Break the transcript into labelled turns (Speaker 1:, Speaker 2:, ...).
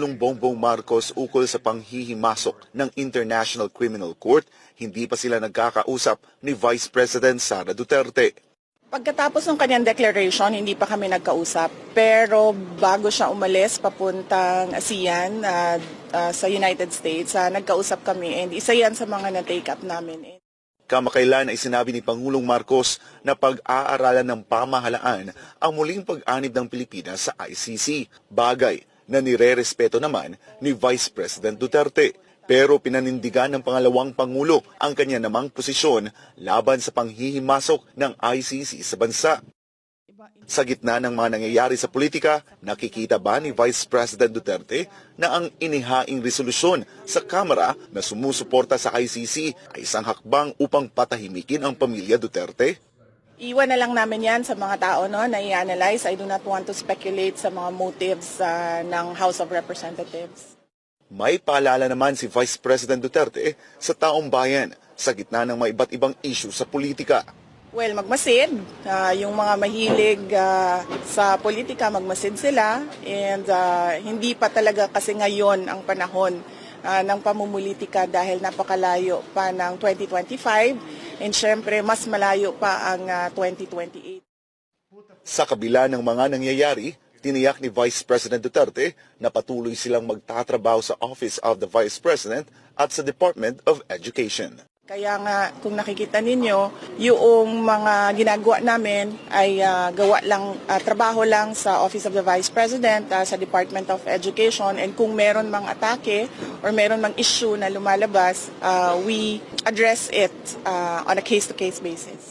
Speaker 1: Pangulong Bongbong Marcos ukol sa panghihimasok ng International Criminal Court, hindi pa sila nagkakausap ni Vice President Sara Duterte.
Speaker 2: Pagkatapos ng kanyang declaration, hindi pa kami nagkausap. Pero bago siya umalis papuntang ASEAN ah, ah, sa United States, ah, nagkausap kami and isa yan sa mga na-take up namin.
Speaker 1: Kamakailan ay sinabi ni Pangulong Marcos na pag-aaralan ng pamahalaan ang muling pag-anib ng Pilipinas sa ICC, bagay na nire-respeto naman ni Vice President Duterte. Pero pinanindigan ng pangalawang Pangulo ang kanya namang posisyon laban sa panghihimasok ng ICC sa bansa. Sa gitna ng mga nangyayari sa politika, nakikita ba ni Vice President Duterte na ang inihaing resolusyon sa Kamara na sumusuporta sa ICC ay isang hakbang upang patahimikin ang pamilya Duterte?
Speaker 2: Iwan na lang namin yan sa mga tao no, na i-analyze. I do not want to speculate sa mga motives ah, ng House of Representatives.
Speaker 1: May paalala naman si Vice President Duterte sa taong bayan sa gitna ng mga iba't ibang issue sa politika.
Speaker 2: Well, magmasid. Ah, yung mga mahilig ah, sa politika, magmasid sila. And ah, hindi pa talaga kasi ngayon ang panahon ah, ng pamumulitika dahil napakalayo pa ng 2025. And syempre, mas malayo pa ang ah, 2028.
Speaker 1: Sa kabila ng mga nangyayari, tiniyak ni Vice President Duterte na patuloy silang magtatrabaho sa Office of the Vice President at sa Department of Education.
Speaker 2: Kaya nga, kung nakikita ninyo, yung mga ginagawa namin ay ah, gawa lang, ah, trabaho lang sa Office of the Vice President, ah, sa Department of Education, and kung meron mang atake or meron mang issue na lumalabas, ah, we address it ah, on a case-to-case basis.